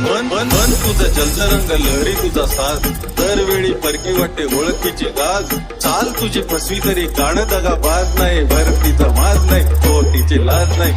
मन मन मन मन तुझं जलतरंग लहरी तुझा साथ. दरवेळी परकी वाटते ओळखीची गाज. चाल तुझी फसवी तरी गाणं दगा बाज नाही भरतीचा माज नाही तो तिची लाज नाही.